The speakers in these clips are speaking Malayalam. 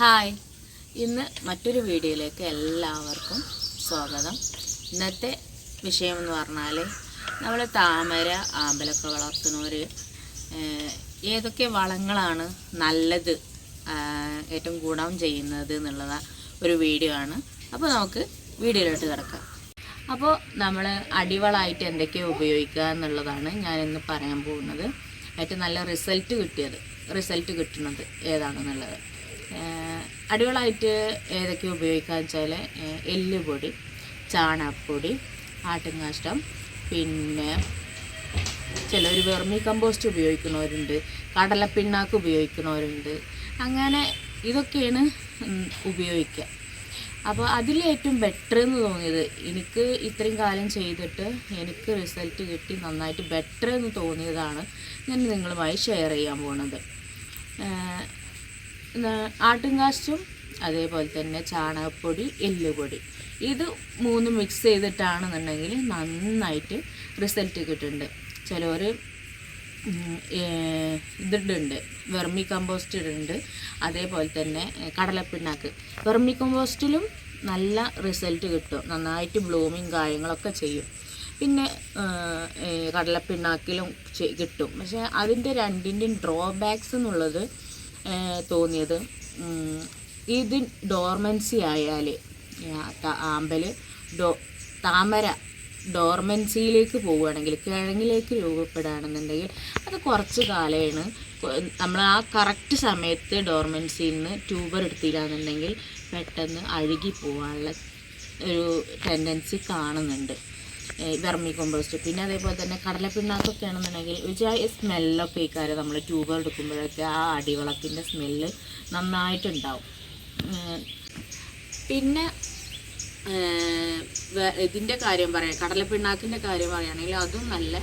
ഹായ്. ഇന്ന് മറ്റൊരു വീഡിയോയിലേക്ക് എല്ലാവർക്കും സ്വാഗതം. ഇന്നത്തെ വിഷയം എന്ന് പറഞ്ഞാൽ നമ്മൾ താമര ആമ്പലൊക്കെ വളർത്തുന്നവർ ഏതൊക്കെ വളങ്ങളാണ് നല്ലത് ഏറ്റവും ഗുണം ചെയ്യുന്നത് എന്നുള്ള ഒരു വീഡിയോ ആണ്. അപ്പോൾ നമുക്ക് വീഡിയോയിലോട്ട് കിടക്കാം. അപ്പോൾ നമ്മൾ അടിവളമായിട്ട് എന്തൊക്കെയാണ് ഉപയോഗിക്കുക എന്നുള്ളതാണ് ഞാൻ ഇന്ന് പറയാൻ പോകുന്നത്. ഏറ്റവും നല്ല റിസൾട്ട് കിട്ടിയത് റിസൾട്ട് കിട്ടുന്നത് ഏതാണെന്നുള്ളത്. ഏഹ് അടിവളമായിട്ട് ഏതൊക്കെ ഉപയോഗിക്കുക വെച്ചാൽ എല്ലുപൊടി ചാണകപ്പൊടി ആട്ടുംകാഷ്ടം പിന്നെ ചിലർ വെർമി കമ്പോസ്റ്റ് ഉപയോഗിക്കുന്നവരുണ്ട് കടലപ്പിണ്ണാക്ക് ഉപയോഗിക്കുന്നവരുണ്ട്. അങ്ങനെ ഇതൊക്കെയാണ് ഉപയോഗിക്കുക അപ്പോൾ അതിലേറ്റവും ബെറ്റർ എന്ന് തോന്നിയത് എനിക്ക് ഇത്രയും കാലം ചെയ്തിട്ട് എനിക്ക് റിസൾട്ട് കിട്ടി നന്നായിട്ട് ബെറ്റർ എന്ന് തോന്നിയതാണ് ഞാൻ നിങ്ങളുമായി ഷെയർ ചെയ്യാൻ പോണത്. ആട്ടുംകാശും അതേപോലെ തന്നെ ചാണകപ്പൊടി എല്ലുപൊടി. ഇത് മൂന്ന് മിക്സ് ചെയ്തിട്ടാണെന്നുണ്ടെങ്കിൽ നന്നായിട്ട് റിസൾട്ട് കിട്ടുന്നുണ്ട്. ചിലവർ ഇതിടുണ്ട് വെർമി കമ്പോസ്റ്റ് ഇടുന്നുണ്ട്. അതേപോലെ തന്നെ കടലപ്പിണ്ണാക്ക്. വെർമി കമ്പോസ്റ്റിലും നല്ല റിസൾട്ട് കിട്ടും. നന്നായിട്ട് ബ്ലൂമിങ് കാര്യങ്ങളൊക്കെ ചെയ്യും. പിന്നെ കടലപ്പിണ്ണാക്കിലും കിട്ടും. പക്ഷേ അതിന്റെ രണ്ടിന്റെയും ഡ്രോബാക്സ് എന്നുള്ളത് തോന്നിയത്. ഇതിൻ ഇത് ഡോർമൻസി ആയാൽ ആമ്പൽ ഡോ താമര ഡോർമൻസിയിലേക്ക് പോവുകയാണെങ്കിൽ കിഴങ്ങിലേക്ക് രൂപപ്പെടുകയാണെന്നുണ്ടെങ്കിൽ അത് കുറച്ച് കാലമാണ്. നമ്മൾ ആ കറക്റ്റ് സമയത്ത് ഡോർമൻസിയിൽ നിന്ന് ട്യൂബർ എടുത്തില്ലാന്നുണ്ടെങ്കിൽ പെട്ടെന്ന് അഴുകി പോകാനുള്ള ഒരു ടെൻഡൻസി കാണുന്നുണ്ട്. വെർമി കോമ്പോസ്റ്റ് പിന്നെ അതേപോലെ തന്നെ കടലപ്പിണ്ണാക്കൊക്കെ ആണെന്നുണ്ടെങ്കിൽ ഒരു സ്മെല്ലൊക്കെ ഈ കാര്യം നമ്മൾ ട്യൂബ് എടുക്കുമ്പോഴൊക്കെ ആ അടിവളത്തിന്റെ സ്മെല്ല് നന്നായിട്ടുണ്ടാവും. പിന്നെ ഇതിന്റെ കാര്യം പറയാം കടലപ്പിണ്ണാക്കിന്റെ കാര്യം പറയുകയാണെങ്കിൽ അതും നല്ല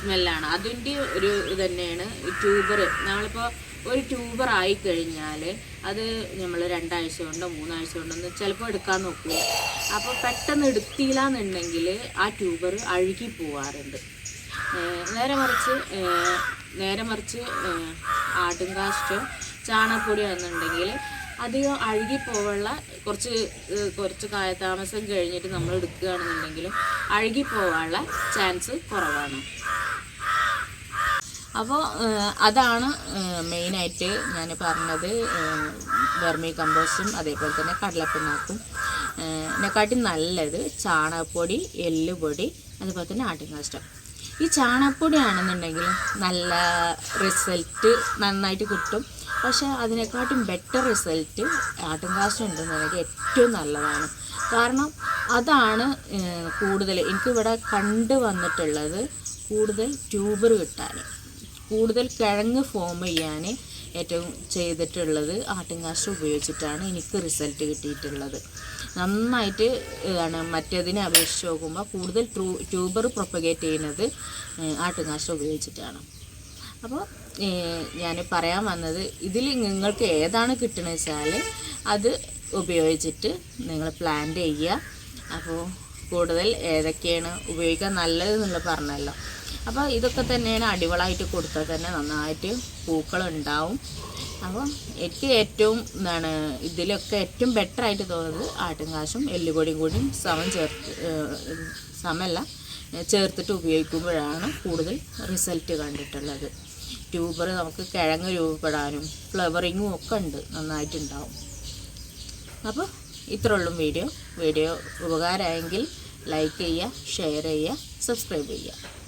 സ്മെല്ലാണ് അതിന്റെ ഒരു തന്നെയാണ് ട്യൂബർ നമ്മളിപ്പോൾ ഒരു ട്യൂബർ ആയി കഴിഞ്ഞാൽ അത് നമ്മൾ രണ്ടാഴ്ച കൊണ്ടോ മൂന്നാഴ്ച കൊണ്ടോ ചിലപ്പോൾ എടുക്കാൻ നോക്കില്ല അപ്പോൾ പെട്ടെന്ന് എടുത്തില്ല എന്നുണ്ടെങ്കിൽ ആ ട്യൂബർ അഴുകി പോവാറുണ്ട്. നേരെ മറിച്ച് നേരെ മറിച്ച് ആട്ടുംകാഷ്ടോ ചാണകപ്പൊടി എന്നുണ്ടെങ്കിൽ അധികം അഴുകി പോവുള്ള കുറച്ച് കുറച്ച് കാലതാമസം കഴിഞ്ഞിട്ട് നമ്മൾ എടുക്കുകയാണെന്നുണ്ടെങ്കിലും അഴുകി പോവാനുള്ള ചാൻസ് കുറവാണ്. അപ്പോൾ അതാണ് മെയിനായിട്ട് ഞാൻ പറഞ്ഞത്. വെർമി കമ്പോസ്റ്റും അതേപോലെ തന്നെ കടലപ്പിണ്ണാക്കും. ഇതിനെക്കാട്ടി നല്ലത് ചാണകപ്പൊടി എല്ലുപൊടി അതുപോലെ തന്നെ ആട്ടിങ്ങാഷ്ടം ഈ ചാണകപ്പൊടി ആണെന്നുണ്ടെങ്കിൽ നല്ല റിസൾട്ട് നന്നായിട്ട് കിട്ടും. പക്ഷേ അതിനെക്കാട്ടും ബെറ്റർ റിസൾട്ട് ആട്ടിൻകാഷ്ടം ഉണ്ടെന്നുണ്ടെങ്കിൽ ഏറ്റവും നല്ലതാണ്. കാരണം അതാണ് കൂടുതൽ എനിക്കിവിടെ കണ്ടു വന്നിട്ടുള്ളത് കൂടുതൽ ട്യൂബർ കിട്ടാൻ കൂടുതൽ കിഴങ്ങ് ഫോം ചെയ്യാൻ ഏറ്റവും ചെയ്തിട്ടുള്ളത് ആട്ടിൻകാഷ്ടം ഉപയോഗിച്ചിട്ടാണ് എനിക്ക് റിസൾട്ട് കിട്ടിയിട്ടുള്ളത്. നന്നായിട്ട് ഇതാണ് മറ്റേതിനെ അപേക്ഷിച്ച് നോക്കുമ്പോൾ കൂടുതൽ ട്രൂ ട്യൂബർ പ്രൊപ്പഗേറ്റ് ചെയ്യുന്നത് ആട്ടിൻകാഷ്ടം ഉപയോഗിച്ചിട്ടാണ്. അപ്പോൾ ഞാൻ പറയാൻ വന്നത് ഇതിൽ നിങ്ങൾക്ക് ഏതാണ് കിട്ടണമെന്ന് വെച്ചാൽ അത് ഉപയോഗിച്ചിട്ട് നിങ്ങൾ പ്ലാൻ ചെയ്യുക. അപ്പോൾ കൂടുതൽ ഏതൊക്കെയാണ് ഉപയോഗിക്കാൻ നല്ലതെന്നുള്ള പറഞ്ഞല്ലോ. അപ്പോൾ ഇതൊക്കെ തന്നെയാണ് അടിവളായിട്ട് കൊടുത്താൽ തന്നെ നന്നായിട്ട് പൂക്കൾ ഉണ്ടാവും അപ്പോൾ എനിക്ക് ഏറ്റവും എന്താണ് ഇതിലൊക്കെ ഏറ്റവും ബെറ്റർ ആയിട്ട് തോന്നുന്നത് ആട്ടുംകാശും എല്ലുപൊടിയും കൂടിയും സമം ചേർത്ത് സമല്ല ചേർത്തിട്ട് ഉപയോഗിക്കുമ്പോഴാണ് കൂടുതൽ റിസൾട്ട് കണ്ടിട്ടുള്ളത്. ട്യൂബർ നമുക്ക് കിഴങ്ങ് രൂപപ്പെടാനും ഫ്ലവറിങ്ങും ഒക്കെ ഉണ്ട് നന്നായിട്ടുണ്ടാവും. അപ്പോൾ ഇത്ര ഉള്ളൂ വീഡിയോ. വീഡിയോ ഉപകാരമായെങ്കിൽ ലൈക്ക് ചെയ്യുക ഷെയർ ചെയ്യുക സബ്സ്ക്രൈബ് ചെയ്യുക.